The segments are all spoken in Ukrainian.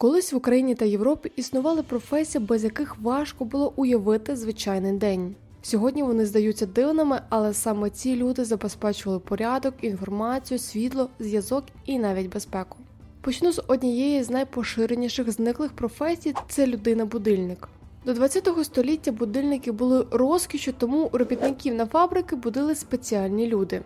Колись в Україні та Європі існували професії, без яких важко було уявити звичайний день. Сьогодні вони здаються дивними, але саме ці люди забезпечували порядок, інформацію, світло, зв'язок і навіть безпеку. Почну з однієї з найпоширеніших зниклих професій це людина-будильник. До 20 століття будильники були розкішю, тому робітників на фабрики будили спеціальні люди.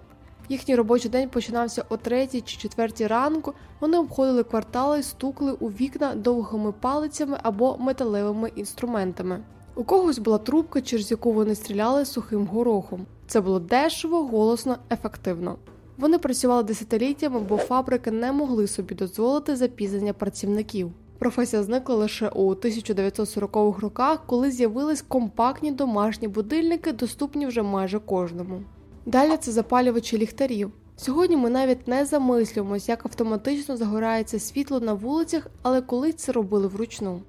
Їхній робочий день починався о 3 чи 4 ранку. Вони обходили квартали, стукли у вікна довгими палицями або металевими інструментами. У когось була трубка, через яку вони стріляли сухим горохом. Це було дешево, голосно, ефективно. Вони працювали десятиліттями, бо фабрики не могли собі дозволити запізнення працівників. Професія зникла лише у 1940-х роках, коли з'явились компактні домашні будильники, доступні вже майже кожному. Далі це запалювачі ліхтарів. Сьогодні ми навіть не замислюємось, як автоматично загорається світло на вулицях, але колись це робили вручну.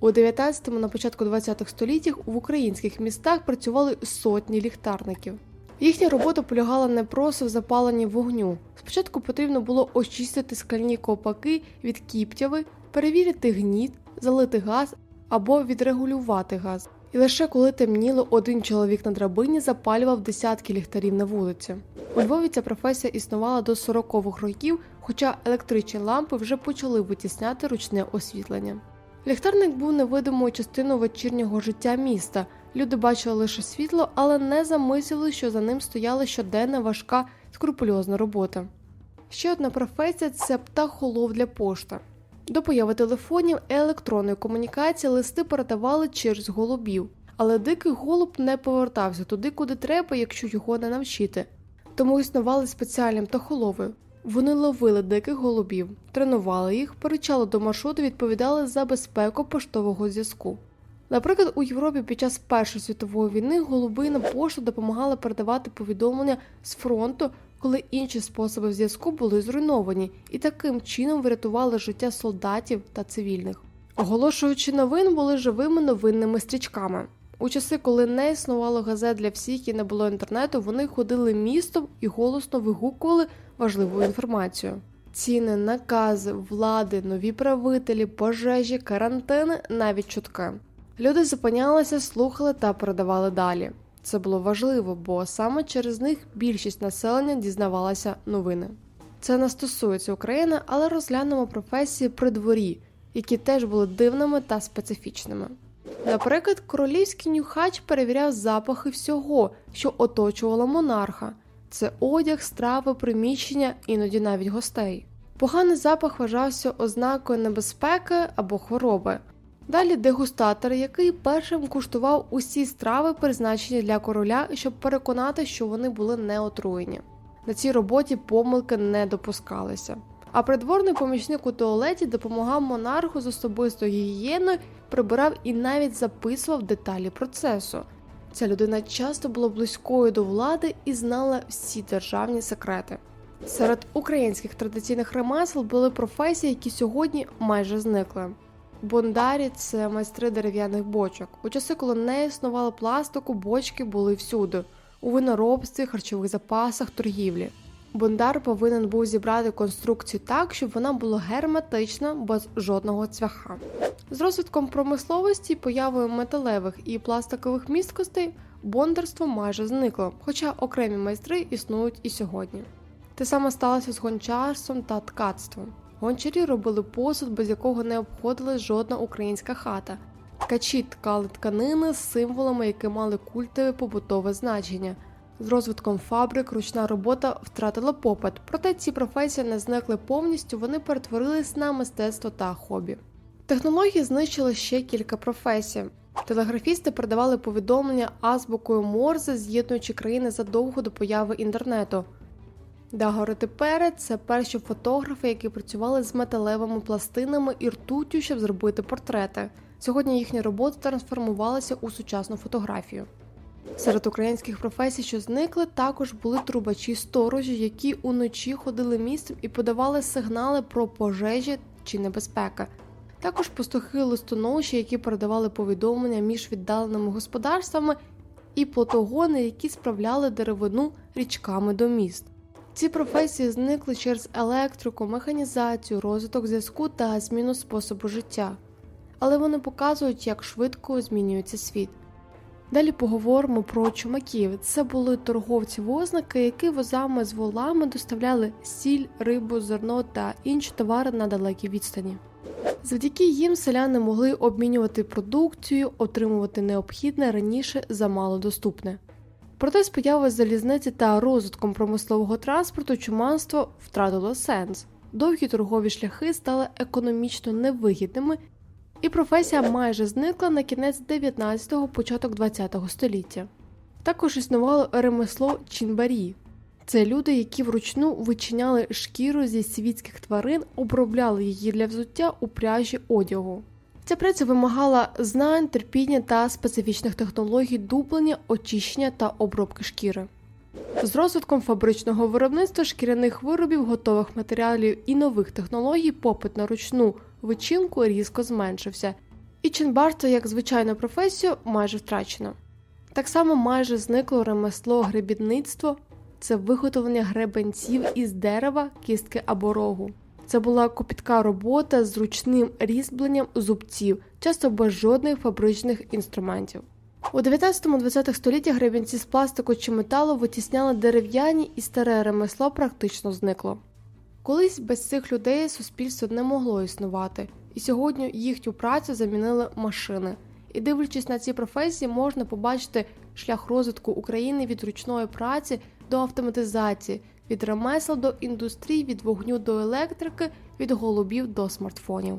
У 19-му на початку 20-х століттях в українських містах працювали сотні ліхтарників. Їхня робота полягала не просто в запаленні вогню. Спочатку потрібно було очистити скляні ковпаки від кіптяви, перевірити гніт, залити газ або відрегулювати газ. І лише коли темніло, один чоловік на драбині запалював десятки ліхтарів на вулиці. У Львові ця професія існувала до 40-х років, хоча електричні лампи вже почали витісняти ручне освітлення. Ліхтарник був невидимою частиною вечірнього життя міста. Люди бачили лише світло, але не замислили, що за ним стояла щоденна важка скрупульозна робота. Ще одна професія це птахолов для пошти. До появи телефонів електронної комунікації листи передавали через голубів, але дикий голуб не повертався туди, куди треба, якщо його не навчити. Тому існували спеціальні птахолови. Вони ловили диких голубів, тренували їх, перечали до маршруту, відповідали за безпеку поштового зв'язку. Наприклад, у Європі під час Першої світової війни голуби на пошту допомагали передавати повідомлення з фронту, коли інші способи зв'язку були зруйновані, і таким чином врятували життя солдатів та цивільних. Оголошуючи новин, були живими новинними стрічками. У часи, коли не існувало газет для всіх і не було інтернету, вони ходили містом і голосно вигукували важливу інформацію. Ціни, накази, влади, нові правителі, пожежі, карантини, навіть чутки. Люди зупинялися, слухали та передавали далі. Це було важливо, бо саме через них більшість населення дізнавалася новини. Це не стосується України, але розглянемо професії при дворі, які теж були дивними та специфічними. Наприклад, королівський нюхач перевіряв запахи всього, що оточувало монарха: це одяг, страви, приміщення, іноді навіть гостей. Поганий запах вважався ознакою небезпеки або хвороби. Далі дегустатор, який першим куштував усі страви, призначені для короля, щоб переконати, що вони були не отруєні. На цій роботі помилки не допускалися. А придворний помічник у туалеті допомагав монарху з особистою гігієною, прибирав і навіть записував деталі процесу. Ця людина часто була близькою до влади і знала всі державні секрети. Серед українських традиційних ремесел були професії, які сьогодні майже зникли. Бондарі це майстри дерев'яних бочок. У часи, коли не існувало пластику, бочки були всюди у виноробстві, харчових запасах, торгівлі. Бондар повинен був зібрати конструкцію так, щоб вона була герметична, без жодного цвяха. З розвитком промисловості появою металевих і пластикових місткостей бондарство майже зникло, хоча окремі майстри існують і сьогодні. Те саме сталося з гончарством та ткацтвом. Гончарі робили посуд, без якого не обходилась жодна українська хата. Ткачі ткали тканини з символами, які мали культове побутове значення. З розвитком фабрик ручна робота втратила попит, проте ці професії не зникли повністю, вони перетворились на мистецтво та хобі. Технології знищили ще кілька професій. Телеграфісти передавали повідомлення азбукою Морзе, з'єднуючи країни задовго до появи інтернету. Дагоротипери це перші фотографи, які працювали з металевими пластинами і ртуттю, щоб зробити портрети. Сьогодні їхні роботи трансформувалися у сучасну фотографію. Серед українських професій, що зникли, також були трубачі сторожі, які уночі ходили містом і подавали сигнали про пожежі чи небезпека. Також пастухи листоноші, які передавали повідомлення між віддаленими господарствами, і плотогони, які справляли деревину річками до міст. Ці професії зникли через електрику, механізацію, розвиток зв'язку та зміну способу життя. Але вони показують, як швидко змінюється світ. Далі поговоримо про чумаків. Це були торговці-возники, які возами з волами доставляли сіль, рибу, зерно та інші товари на далекій відстані. Завдяки їм селяни могли обмінювати продукцію, отримувати необхідне раніше замало доступне. Проте з появою залізниці та розвитком промислового транспорту чуманство втратило сенс. Довгі торгові шляхи стали економічно невигідними, і професія майже зникла на кінець 19-го, початок 20-го століття. Також існувало ремесло чінбарі. Це люди, які вручну вичиняли шкіру зі світських тварин, обробляли її для взуття у пряжі одягу. Ця праця вимагала знань, терпіння та специфічних технологій дублення, очищення та обробки шкіри. З розвитком фабричного виробництва шкіряних виробів, готових матеріалів і нових технологій попит на ручну вичинку різко зменшився, і чинбарство як звичайну професію майже втрачено. Так само майже зникло ремесло гребідництво це виготовлення гребенців із дерева, кістки або рогу. Це була копітка робота з зручним різьбленням зубців, часто без жодних фабричних інструментів. У 19-20 столітті гребінці з пластику чи металу витісняли дерев'яні і старе ремесло практично зникло. Колись без цих людей суспільство не могло існувати, і сьогодні їхню працю замінили машини. І дивлячись на ці професії, можна побачити шлях розвитку України від ручної праці до автоматизації, від ремесел до індустрії, від вогню до електрики, від голубів до смартфонів.